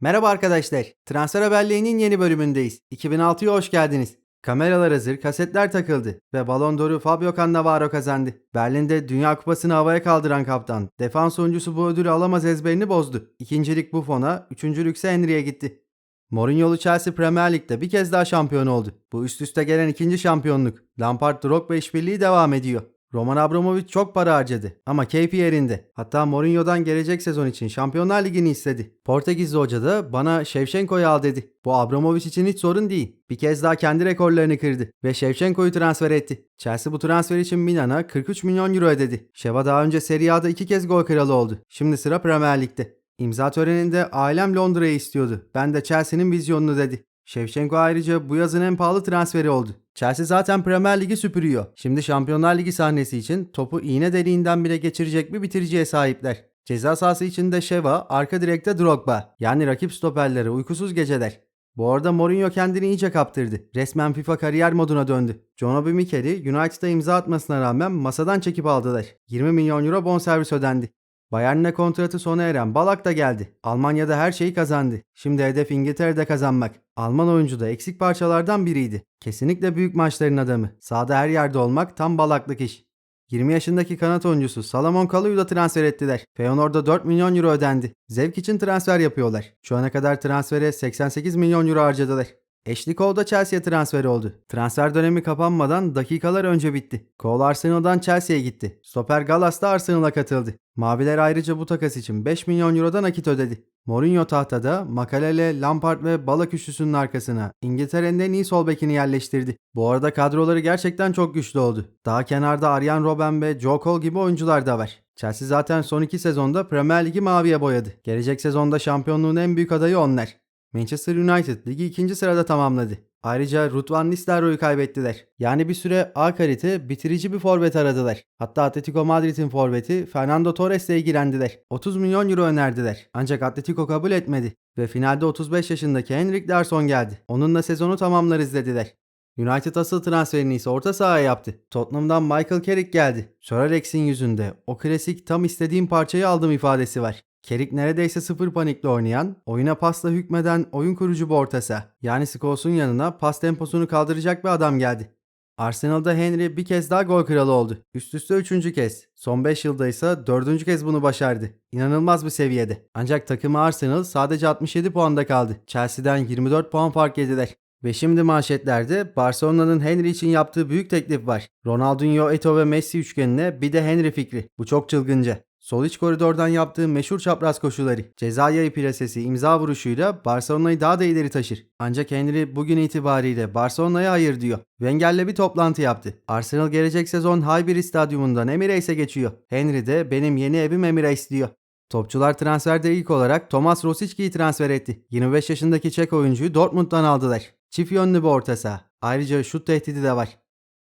Merhaba arkadaşlar. Transfer haberliğinin yeni bölümündeyiz. 2006'ya hoş geldiniz. Kameralar hazır, kasetler takıldı ve Ballon d'Or'u Fabio Cannavaro kazandı. Berlin'de Dünya Kupası'nı havaya kaldıran kaptan, defans oyuncusu bu ödülü alamaz ezberini bozdu. İkincilik Buffon'a, üçüncülükse Henry'e gitti. Mourinho'lu Chelsea Premier Lig'de bir kez daha şampiyon oldu. Bu üst üste gelen ikinci şampiyonluk. Lampard Drogba işbirliği devam ediyor. Roman Abramovich çok para harcadı ama keyfi yerinde. Hatta Mourinho'dan gelecek sezon için Şampiyonlar Ligi'ni istedi. Portekizli hoca da bana Shevchenko'yu al dedi. Bu Abramovich için hiç sorun değil. Bir kez daha kendi rekorlarını kırdı ve Shevchenko'yu transfer etti. Chelsea bu transfer için Milan'a 43 milyon euro ödedi. Şeva daha önce Serie A'da iki kez gol kralı oldu. Şimdi sıra Premier Lig'de. İmza töreninde ailem Londra'yı istiyordu. Ben de Chelsea'nin vizyonunu dedi. Shevchenko ayrıca bu yazın en pahalı transferi oldu. Chelsea zaten Premier Ligi süpürüyor. Şimdi Şampiyonlar Ligi sahnesi için topu iğne deliğinden bile geçirecek bir bitiriciye sahipler. Ceza sahası içinde Sheva, arka direkte Drogba. Yani rakip stoperlere uykusuz geceler. Bu arada Mourinho kendini iyice kaptırdı. Resmen FIFA kariyer moduna döndü. John Obi Mikel'i United'a imza atmasına rağmen masadan çekip aldılar. 20 milyon euro bonservis ödendi. Bayern'le kontratı sona eren Balak da geldi. Almanya'da her şeyi kazandı. Şimdi hedef İngiltere'de kazanmak. Alman oyuncu da eksik parçalardan biriydi. Kesinlikle büyük maçların adamı. Sahada her yerde olmak tam Balaklık iş. 20 yaşındaki kanat oyuncusu Salomon Kaluu'yu da transfer ettiler. Feyenoord'a 4 milyon euro ödendi. Zevk için transfer yapıyorlar. Şu ana kadar transfere 88 milyon euro harcadılar. Ashley Cole da Chelsea'ye transfer oldu. Transfer dönemi kapanmadan dakikalar önce bitti. Cole Arsenal'dan Chelsea'ye gitti. Stoper Gallas da Arsenal'a katıldı. Maviler ayrıca bu takas için 5 milyon eurodan nakit ödedi. Mourinho tahtada Makalele, Lampard ve Balak üçlüsünün arkasına İngiltere'nin en iyi sol bekini yerleştirdi. Bu arada kadroları gerçekten çok güçlü oldu. Daha kenarda Arjen Robben ve Joe Cole gibi oyuncular da var. Chelsea zaten son iki sezonda Premier Ligi maviye boyadı. Gelecek sezonda şampiyonluğun en büyük adayı onlar. Manchester United ligi ikinci sırada tamamladı. Ayrıca Ruud van Nistelrooy'u kaybettiler. Yani bir süre A kalite bitirici bir forvet aradılar. Hatta Atletico Madrid'in forveti Fernando Torres'le ilgilendiler. 30 milyon euro önerdiler. Ancak Atletico kabul etmedi. Ve finalde 35 yaşındaki Henrik Larsson geldi. Onunla sezonu tamamlarız dediler. United asıl transferini ise orta sahaya yaptı. Tottenham'dan Michael Carrick geldi. Sir Alex'in yüzünde o klasik tam istediğim parçayı aldım ifadesi var. Kerik neredeyse sıfır panikle oynayan, oyuna pasla hükmeden oyun kurucu bir orta saha. Yani Scholes'un yanına pas temposunu kaldıracak bir adam geldi. Arsenal'da Henry bir kez daha gol kralı oldu. Üst üste üçüncü kez. Son 5 yılda ise dördüncü kez bunu başardı. İnanılmaz bir seviyede. Ancak takımı Arsenal sadece 67 puanda kaldı. Chelsea'den 24 puan fark yediler. Ve şimdi manşetlerde Barcelona'nın Henry için yaptığı büyük teklif var. Ronaldinho, Eto'o ve Messi üçgenine bir de Henry fikri. Bu çok çılgınca. Sol iç koridordan yaptığı meşhur çapraz koşuları, ceza yayı plasesi, imza vuruşuyla Barcelona'yı daha da ileri taşır. Ancak Henry bugün itibariyle Barcelona'ya hayır diyor. Wenger'le bir toplantı yaptı. Arsenal gelecek sezon Highbury Stadyumundan Emirates'e geçiyor. Henry de benim yeni evim Emirates diyor. Topçular transferde ilk olarak Tomas Rosicki'yi transfer etti. 25 yaşındaki Çek oyuncuyu Dortmund'dan aldılar. Çift yönlü bir orta saha. Ayrıca şut tehdidi de var.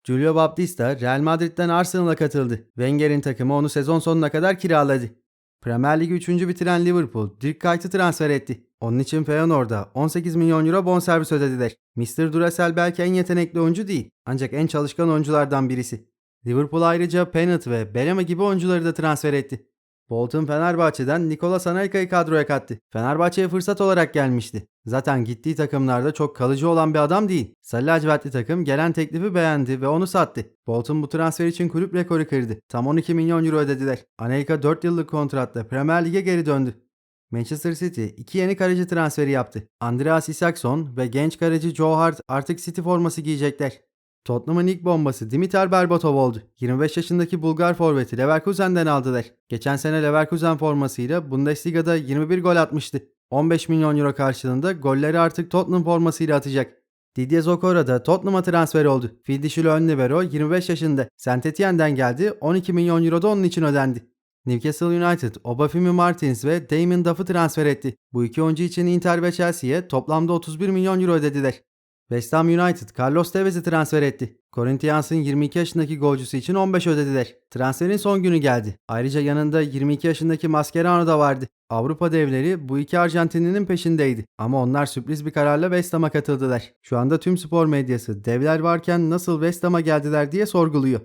Julio Baptista Real Madrid'den Arsenal'a katıldı. Wenger'in takımı onu sezon sonuna kadar kiraladı. Premier Ligi 3. bitiren Liverpool Dirk Kuyt'ı transfer etti. Onun için Feyenoord'a 18 milyon euro bonservis ödediler. Mr. Duracell belki en yetenekli oyuncu değil ancak en çalışkan oyunculardan birisi. Liverpool ayrıca Pennant ve Bellamy gibi oyuncuları da transfer etti. Bolton Fenerbahçe'den Nikola Anelka'yı kadroya kattı. Fenerbahçe'ye fırsat olarak gelmişti. Zaten gittiği takımlarda çok kalıcı olan bir adam değil. Sarı takım gelen teklifi beğendi ve onu sattı. Bolton bu transfer için kulüp rekoru kırdı. Tam 12 milyon euro ödediler. Anelka 4 yıllık kontratla Premier Lig'e geri döndü. Manchester City iki yeni kaleci transferi yaptı. Andreas Isakson ve genç kaleci Joe Hart artık City forması giyecekler. Tottenham'ın ilk bombası Dimitar Berbatov oldu. 25 yaşındaki Bulgar forveti Leverkusen'den aldılar. Geçen sene Leverkusen formasıyla Bundesliga'da 21 gol atmıştı. 15 milyon euro karşılığında golleri artık Tottenham formasıyla atacak. Didier Zokora da Tottenham'a transfer oldu. Fil dişili ön libero 25 yaşında. Saint Etienne'den geldi 12 milyon euro da onun için ödendi. Newcastle United, Obafemi Martins ve Damon Duff'ı transfer etti. Bu iki oyuncu için Inter ve Chelsea'ye toplamda 31 milyon euro ödediler. West Ham United Carlos Tevez'i transfer etti. Corinthians'ın 22 yaşındaki golcüsü için 15 ödediler. Transferin son günü geldi. Ayrıca yanında 22 yaşındaki Mascherano da vardı. Avrupa devleri bu iki Arjantinlinin peşindeydi. Ama onlar sürpriz bir kararla West Ham'a katıldılar. Şu anda tüm spor medyası devler varken nasıl West Ham'a geldiler diye sorguluyor.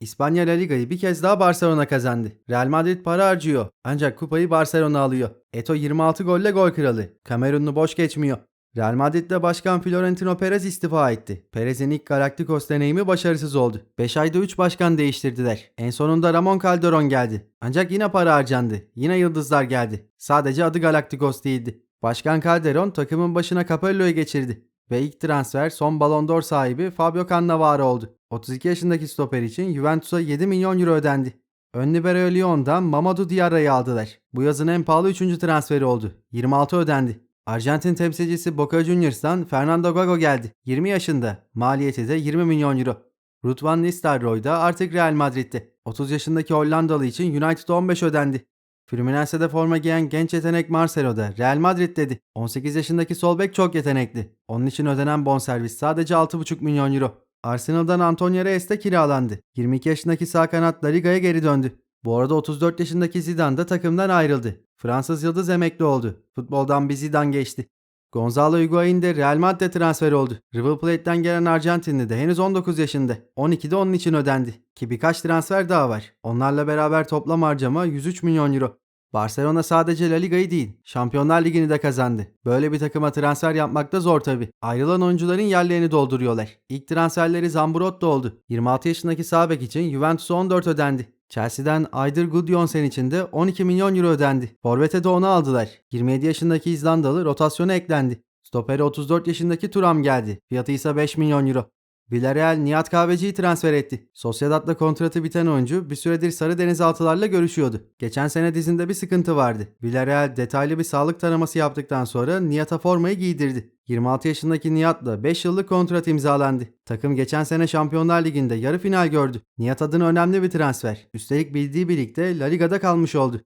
İspanya La Liga'yı bir kez daha Barcelona kazandı. Real Madrid para harcıyor. Ancak kupayı Barcelona alıyor. Eto 26 golle gol kralı. Kamerunlu boş geçmiyor. Real Madrid'de başkan Florentino Perez istifa etti. Perez'in ilk Galacticos deneyimi başarısız oldu. 5 ayda 3 başkan değiştirdiler. En sonunda Ramon Calderon geldi. Ancak yine para harcandı. Yine yıldızlar geldi. Sadece adı Galacticos değildi. Başkan Calderon takımın başına Capello'yu geçirdi. Ve ilk transfer son Ballon d'Or sahibi Fabio Cannavaro oldu. 32 yaşındaki stoper için Juventus'a 7 milyon euro ödendi. Ön libero Lyon'dan Mamadou Diarra'yı aldılar. Bu yazın en pahalı 3. transferi oldu. 26 ödendi. Arjantin temsilcisi Boca Juniors'tan Fernando Gago geldi. 20 yaşında. Maliyeti de 20 milyon euro. Ruud van Nistelrooy da artık Real Madrid'de. 30 yaşındaki Hollandalı için United 15 ödendi. Fluminense'de forma giyen genç yetenek Marcelo da Real Madrid dedi. 18 yaşındaki sol bek çok yetenekli. Onun için ödenen bonservis sadece 6,5 milyon euro. Arsenal'dan Antonio Reyes de kiralandı. 22 yaşındaki sağ kanat La Liga'ya geri döndü. Bu arada 34 yaşındaki Zidane da takımdan ayrıldı. Fransız yıldız emekli oldu. Futboldan bir Zidane geçti. Gonzalo Higuain de Real Madrid'e transfer oldu. River Plate'den gelen Arjantinli de henüz 19 yaşında. 12'de onun için ödendi. Ki birkaç transfer daha var. Onlarla beraber toplam harcama 103 milyon euro. Barcelona sadece La Liga'yı değil, Şampiyonlar Ligi'ni de kazandı. Böyle bir takıma transfer yapmak da zor tabi. Ayrılan oyuncuların yerlerini dolduruyorlar. İlk transferleri Zambrotto oldu. 26 yaşındaki sağ bek için Juventus'a 14 ödendi. Chelsea'den Aydır Gudjonsen için de 12 milyon euro ödendi. Forvet'e de onu aldılar. 27 yaşındaki İzlandalı rotasyona eklendi. Stopere 34 yaşındaki Turam geldi. Fiyatı ise 5 milyon euro. Villarreal Nihat Kahveci'yi transfer etti. Sociedad'la kontratı biten oyuncu bir süredir Sarı Denizaltılarla görüşüyordu. Geçen sene dizinde bir sıkıntı vardı. Villarreal detaylı bir sağlık taraması yaptıktan sonra Nihat'a formayı giydirdi. 26 yaşındaki Nihat'la 5 yıllık kontrat imzalandı. Takım geçen sene Şampiyonlar Ligi'nde yarı final gördü. Nihat adına önemli bir transfer. Üstelik bildiği birlikte La Liga'da kalmış oldu.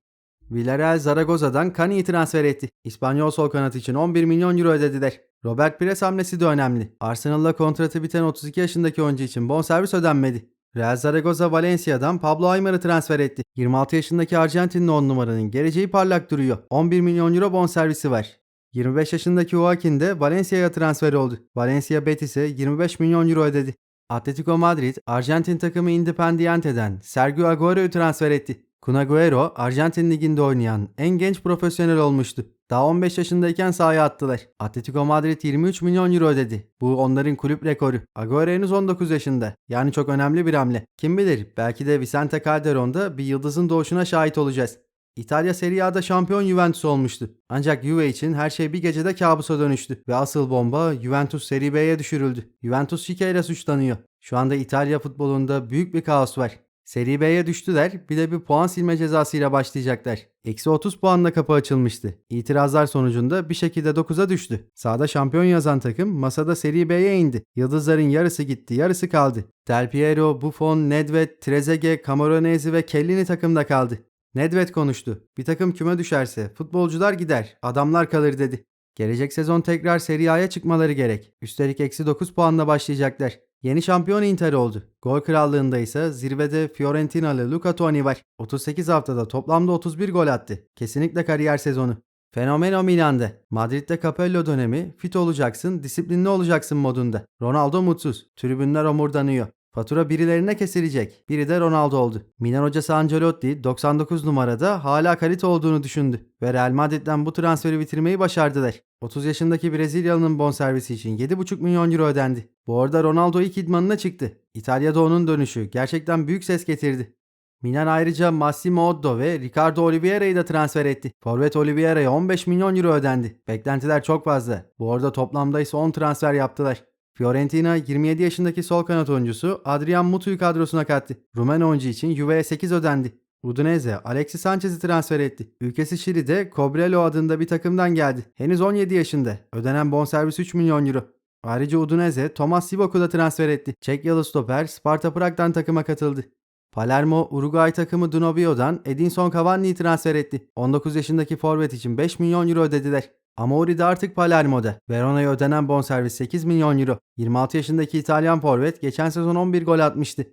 Villarreal Zaragoza'dan Cani'yi transfer etti. İspanyol sol kanat için 11 milyon euro ödediler. Robert Pires hamlesi de önemli. Arsenal'la kontratı biten 32 yaşındaki oyuncu için bonservis ödenmedi. Real Zaragoza Valencia'dan Pablo Aymar'ı transfer etti. 26 yaşındaki Arjantinli 10 numaranın geleceği parlak duruyor. 11 milyon euro bonservisi var. 25 yaşındaki Joaquin de Valencia'ya transfer oldu. Valencia Betis'e 25 milyon euro ödedi. Atletico Madrid, Arjantin takımı Independiente'den Sergio Agüero'yu transfer etti. Kun Agüero, Arjantin Ligi'nde oynayan en genç profesyonel olmuştu. Daha 15 yaşındayken sahaya attılar. Atletico Madrid 23 milyon euro ödedi. Bu onların kulüp rekoru. Agüero henüz 19 yaşında. Yani çok önemli bir hamle. Kim bilir belki de Vicente Calderon'da bir yıldızın doğuşuna şahit olacağız. İtalya Serie A'da şampiyon Juventus olmuştu. Ancak Juve için her şey bir gecede kabusa dönüştü ve asıl bomba Juventus Serie B'ye düşürüldü. Juventus şikeyle suçlanıyor. Şu anda İtalya futbolunda büyük bir kaos var. Serie B'ye düştüler bir de bir puan silme cezasıyla başlayacaklar. Eksi 30 puanla kapı açılmıştı. İtirazlar sonucunda bir şekilde 9'a düştü. Sağda şampiyon yazan takım masada Serie B'ye indi. Yıldızların yarısı gitti yarısı kaldı. Del Piero, Buffon, Nedved, Trezeguet, Camoranesi ve Kellini takımda kaldı. Nedved konuştu. Bir takım küme düşerse futbolcular gider, adamlar kalır dedi. Gelecek sezon tekrar Serie A'ya çıkmaları gerek. Üstelik eksi 9 puanla başlayacaklar. Yeni şampiyon Inter oldu. Gol krallığında ise zirvede Fiorentinalı Luca Toni var. 38 haftada toplamda 31 gol attı. Kesinlikle kariyer sezonu. Fenomeno Milan'da. Madrid'de Capello dönemi fit olacaksın, disiplinli olacaksın modunda. Ronaldo mutsuz. Tribünler omurdanıyor. Fatura birilerine kesilecek. Biri de Ronaldo oldu. Milan hocası Ancelotti 99 numarada hala kalite olduğunu düşündü ve Real Madrid'den bu transferi bitirmeyi başardılar. 30 yaşındaki Brezilyalı'nın bonservisi için 7,5 milyon euro ödendi. Bu arada Ronaldo ilk idmanına çıktı. İtalya'da onun dönüşü gerçekten büyük ses getirdi. Milan ayrıca Massimo Oddo ve Ricardo Oliveira'yı da transfer etti. Forvet Oliveira'ya 15 milyon euro ödendi. Beklentiler çok fazla. Bu arada toplamda ise 10 transfer yaptılar. Fiorentina 27 yaşındaki sol kanat oyuncusu Adrian Mutu'yu kadrosuna kattı. Rumen oyuncu için Juve'ye 8 ödendi. Udinese Alexis Sanchez'i transfer etti. Ülkesi Şili'de Cobrelo adında bir takımdan geldi. Henüz 17 yaşında. Ödenen bonservis 3 milyon euro. Ayrıca Udinese Thomas Sivak'u da transfer etti. Çekyalı stoper Sparta Prag'dan takıma katıldı. Palermo, Uruguay takımı Dunobio'dan Edinson Cavani'yi transfer etti. 19 yaşındaki forvet için 5 milyon euro ödediler. Amori de artık Palermo'da. Verona'ya ödenen bonservis 8 milyon euro. 26 yaşındaki İtalyan forvet geçen sezon 11 gol atmıştı.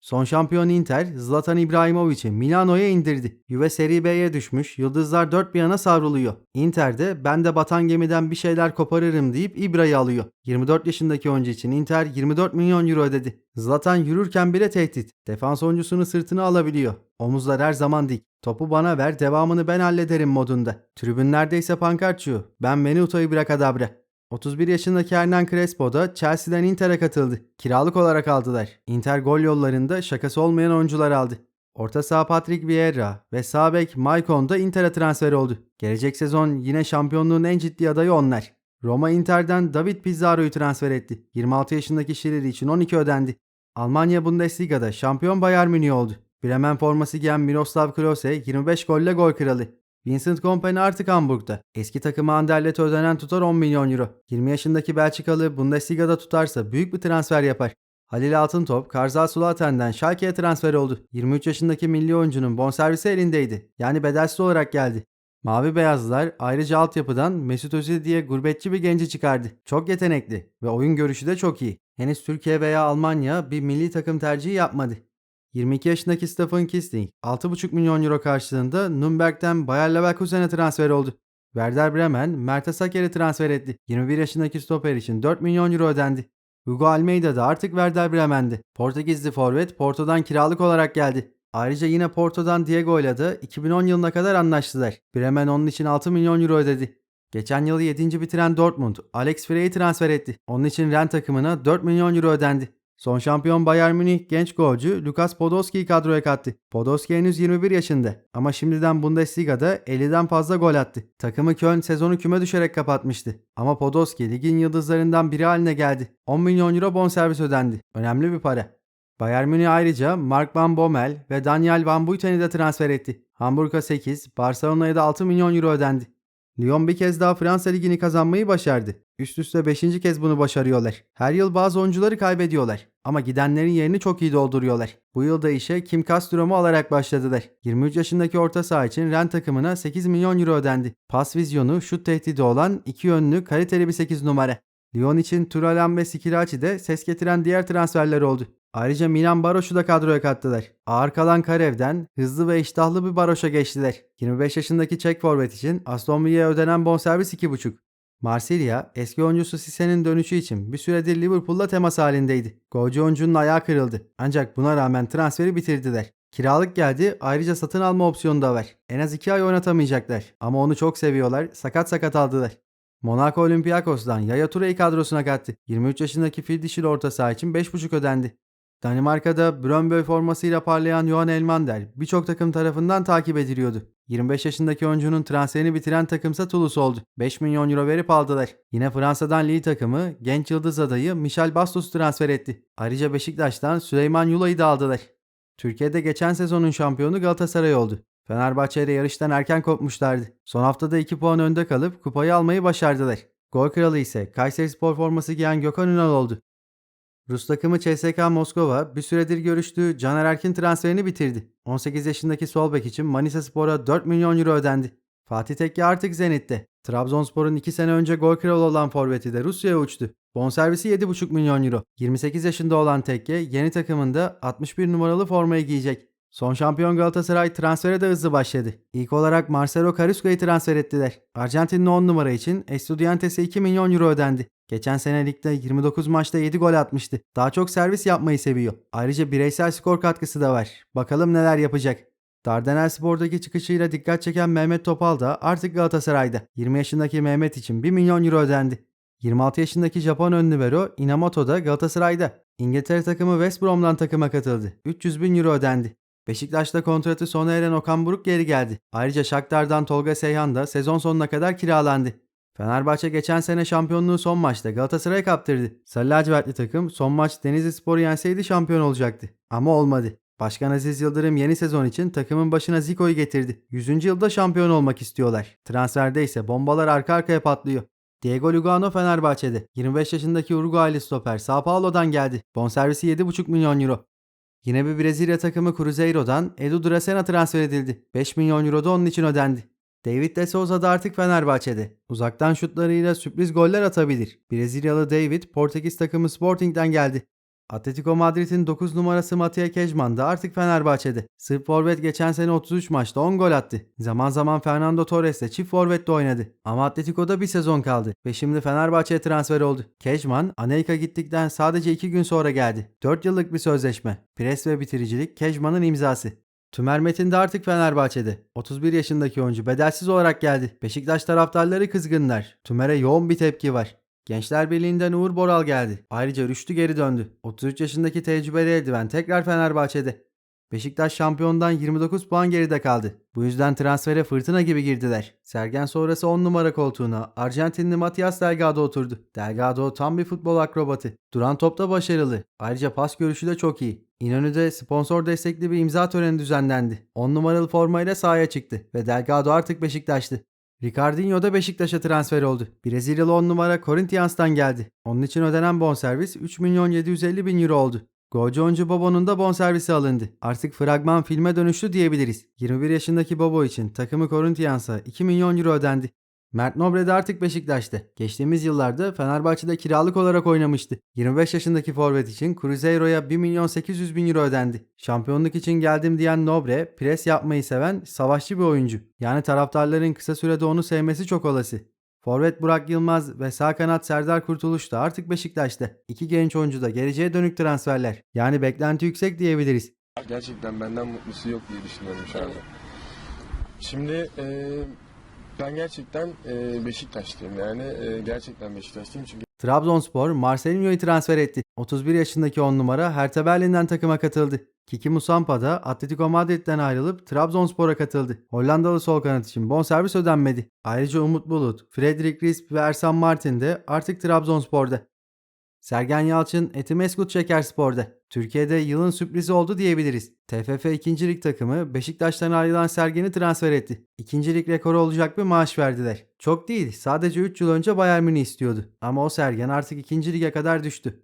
Son şampiyon Inter, Zlatan İbrahimovic'i Milano'ya indirdi. Juve Serie B'ye düşmüş, yıldızlar dört bir yana savruluyor. Inter'de ben de batan gemiden bir şeyler koparırım deyip İbra'yı alıyor. 24 yaşındaki oyuncu için Inter 24 milyon euro ödedi. Zlatan yürürken bile tehdit. Defans oyuncusunu sırtına alabiliyor. Omuzlar her zaman dik. Topu bana ver, devamını ben hallederim modunda. Tribünlerde ise pankartçı. Ben Menuto'yu bırak adabra. 31 yaşındaki Hernan Crespo da Chelsea'den Inter'e katıldı. Kiralık olarak aldılar. Inter gol yollarında şakası olmayan oyuncular aldı. Orta saha Patrick Vieira ve sağ bek Maicon da Inter'e transfer oldu. Gelecek sezon yine şampiyonluğun en ciddi adayı onlar. Roma Inter'den David Pizarro'yu transfer etti. 26 yaşındaki Şiriri için 12 ödendi. Almanya Bundesliga'da şampiyon Bayern Münih oldu. Bremen forması giyen Miroslav Klose 25 golle gol kralı. Vincent Kompany artık Hamburg'da. Eski takımı Anderlet'e ödenen tutar 10 milyon euro. 20 yaşındaki Belçikalı Bundesliga'da tutarsa büyük bir transfer yapar. Halil Altıntop, Karzal Sulaten'den Schalke'ye transfer oldu. 23 yaşındaki milli oyuncunun bonservisi elindeydi. Yani bedelsiz olarak geldi. Mavi Beyazlılar ayrıca altyapıdan Mesut Özil diye gurbetçi bir genci çıkardı. Çok yetenekli ve oyun görüşü de çok iyi. Henüz Türkiye veya Almanya bir milli takım tercihi yapmadı. 22 yaşındaki Stephen Kisling 6,5 milyon euro karşılığında Nürnberg'den Bayer Leverkusen'e transfer oldu. Werder Bremen, Aker'i transfer etti. 21 yaşındaki stoper için 4 milyon euro ödendi. Hugo Almeida da artık Werder Bremen'di. Portekizli forvet Porto'dan kiralık olarak geldi. Ayrıca yine Porto'dan Diego ile de 2010 yılına kadar anlaştılar. Bremen onun için 6 milyon euro ödedi. Geçen yılı 7. bitiren Dortmund, Alex Frey'i transfer etti. Onun için Ren takımına 4 milyon euro ödendi. Son şampiyon Bayern Münih genç golcü Lukas Podolski'yi kadroya kattı. Podolski henüz 21 yaşında ama şimdiden Bundesliga'da 50'den fazla gol attı. Takımı Köln sezonu küme düşerek kapatmıştı. Ama Podolski ligin yıldızlarından biri haline geldi. 10 milyon euro bonservis ödendi. Önemli bir para. Bayern Münih ayrıca Mark Van Bommel ve Daniel Van Buiten'i de transfer etti. Hamburg'a 8, Barcelona'ya da 6 milyon euro ödendi. Lyon bir kez daha Fransa Ligi'ni kazanmayı başardı. Üst üste 5. kez bunu başarıyorlar. Her yıl bazı oyuncuları kaybediyorlar. Ama gidenlerin yerini çok iyi dolduruyorlar. Bu yıl da işe Kim Castro'mu alarak başladılar. 23 yaşındaki orta saha için Ren takımına 8 milyon euro ödendi. Pas vizyonu, şut tehdidi olan iki yönlü kaliteli bir 8 numara. Lyon için Turalan ve Sikirachi de ses getiren diğer transferler oldu. Ayrıca Milan Baroş'u da kadroya kattılar. Ağır kalan Karev'den hızlı ve iştahlı bir Baroş'a geçtiler. 25 yaşındaki Çek forvet için Aston Villa'ya ödenen bonservis 2,5. Marsilya, eski oyuncusu Sise'nin dönüşü için bir süredir Liverpool'la temas halindeydi. Golcü oyuncunun ayağı kırıldı. Ancak buna rağmen transferi bitirdiler. Kiralık geldi ayrıca satın alma opsiyonu da var. En az 2 ay oynatamayacaklar. Ama onu çok seviyorlar. Sakat sakat aldılar. Monaco Olympiakos'dan Yaya Toure'yi kadrosuna kattı. 23 yaşındaki fil dişili orta saha için 5,5 ödendi. Danimarka'da Brøndby formasıyla parlayan Johan Elmander birçok takım tarafından takip ediliyordu. 25 yaşındaki oyuncunun transferini bitiren takımsa Toulouse oldu. 5 milyon euro verip aldılar. Yine Fransa'dan Lille takımı genç yıldız adayı Michel Bastos transfer etti. Ayrıca Beşiktaş'tan Süleyman Yula'yı da aldılar. Türkiye'de geçen sezonun şampiyonu Galatasaray oldu. Fenerbahçe ile yarıştan erken kopmuşlardı. Son haftada 2 puan önde kalıp kupayı almayı başardılar. Gol kralı ise Kayseri Spor forması giyen Gökhan Ünal oldu. Rus takımı CSKA Moskova bir süredir görüştüğü Caner Erkin transferini bitirdi. 18 yaşındaki sol bek için Manisa Spor'a 4 milyon euro ödendi. Fatih Tekke artık Zenit'te. Trabzonspor'un 2 sene önce gol kralı olan forveti de Rusya'ya uçtu. Bonservisi 7,5 milyon euro. 28 yaşında olan Tekke yeni takımında 61 numaralı formayı giyecek. Son şampiyon Galatasaray transfere de hızlı başladı. İlk olarak Marcelo Carrasco'yu transfer ettiler. Arjantinli 10 numara için Estudiantes'e 2 milyon euro ödendi. Geçen sene ligde 29 maçta 7 gol atmıştı. Daha çok servis yapmayı seviyor. Ayrıca bireysel skor katkısı da var. Bakalım neler yapacak. Dardanel Spor'daki çıkışıyla dikkat çeken Mehmet Topal da artık Galatasaray'da. 20 yaşındaki Mehmet için 1 milyon euro ödendi. 26 yaşındaki Japon ön libero Inamoto da Galatasaray'da. İngiltere takımı West Brom'dan takıma katıldı. 300 bin euro ödendi. Beşiktaş'ta kontratı sona eren Okan Buruk geri geldi. Ayrıca Shakhtar'dan Tolga Seyhan da sezon sonuna kadar kiralandı. Fenerbahçe geçen sene şampiyonluğu son maçta Galatasaray'a kaptırdı. Sarı lacivertli takım son maç Denizli Spor'u yenseydi şampiyon olacaktı. Ama olmadı. Başkan Aziz Yıldırım yeni sezon için takımın başına Zico'yu getirdi. 100. yılda şampiyon olmak istiyorlar. Transferde ise bombalar arka arkaya patlıyor. Diego Lugano Fenerbahçe'de. 25 yaşındaki Uruguaylı stoper Sao Paulo'dan geldi. Bonservisi 7,5 milyon euro. Yine bir Brezilya takımı Cruzeiro'dan Edu Dracena transfer edildi. 5 milyon euro da onun için ödendi. David de Souza da artık Fenerbahçe'de. Uzaktan şutlarıyla sürpriz goller atabilir. Brezilyalı David Portekiz takımı Sporting'den geldi. Atletico Madrid'in 9 numarası Mattia Kejman da artık Fenerbahçe'de. Sırp forvet geçen sene 33 maçta 10 gol attı. Zaman zaman Fernando Torres de çift forvette oynadı. Ama Atletico'da bir sezon kaldı ve şimdi Fenerbahçe'ye transfer oldu. Kejman, Anelka gittikten sadece 2 gün sonra geldi. 4 yıllık bir sözleşme. Pres ve bitiricilik Kejman'ın imzası. Tümer Metin de artık Fenerbahçe'de. 31 yaşındaki oyuncu bedelsiz olarak geldi. Beşiktaş taraftarları kızgınlar. Tümer'e yoğun bir tepki var. Gençler Birliği'nden Uğur Boral geldi. Ayrıca Rüştü geri döndü. 33 yaşındaki tecrübeli eldiven tekrar Fenerbahçe'de. Beşiktaş şampiyondan 29 puan geride kaldı. Bu yüzden transfere fırtına gibi girdiler. Sergen sonrası 10 numara koltuğuna Arjantinli Matias Delgado oturdu. Delgado tam bir futbol akrobatı. Duran topta başarılı. Ayrıca pas görüşü de çok iyi. İnönü'de sponsor destekli bir imza töreni düzenlendi. 10 numaralı formayla sahaya çıktı ve Delgado artık Beşiktaş'tı. Ricardinho da Beşiktaş'a transfer oldu. Brezilyalı 10 numara Corinthians'tan geldi. Onun için ödenen bonservis 3 milyon 750 bin euro oldu. Golcü oyuncu Bobo'nun da bonservisi alındı. Artık fragman filme dönüştü diyebiliriz. 21 yaşındaki Bobo için takımı Corinthians'a 2 milyon euro ödendi. Mert Nobre de artık Beşiktaş'ta. Geçtiğimiz yıllarda Fenerbahçe'de kiralık olarak oynamıştı. 25 yaşındaki forvet için Cruzeiro'ya 1 milyon 800 bin euro ödendi. Şampiyonluk için geldim diyen Nobre, pres yapmayı seven, savaşçı bir oyuncu. Yani taraftarların kısa sürede onu sevmesi çok olası. Forvet Burak Yılmaz ve sağ kanat Serdar Kurtuluş da artık Beşiktaş'ta. İki genç oyuncu da geleceğe dönük transferler. Yani beklenti yüksek diyebiliriz. Gerçekten benden mutlusu yok diye düşünüyorum şu anda. Şimdi e, ben gerçekten e, Beşiktaşlıyım yani e, gerçekten Beşiktaşlıyım çünkü Trabzonspor Marcelinho'yu transfer etti. 31 yaşındaki 10 numara Hertha Berlin'den takıma katıldı. Kiki Musampa da Atletico Madrid'den ayrılıp Trabzonspor'a katıldı. Hollandalı sol kanat için bonservis ödenmedi. Ayrıca Umut Bulut, Fredrik Risp ve Ersan Martin de artık Trabzonspor'da. Sergen Yalçın Etimeskut Şekerspor'da. Türkiye'de yılın sürprizi oldu diyebiliriz. TFF 2. Lig takımı Beşiktaş'tan ayrılan Sergen'i transfer etti. 2. Lig rekoru olacak bir maaş verdiler. Çok değil, sadece 3 yıl önce Bayern Münih istiyordu. Ama o Sergen artık 2. Lig'e kadar düştü.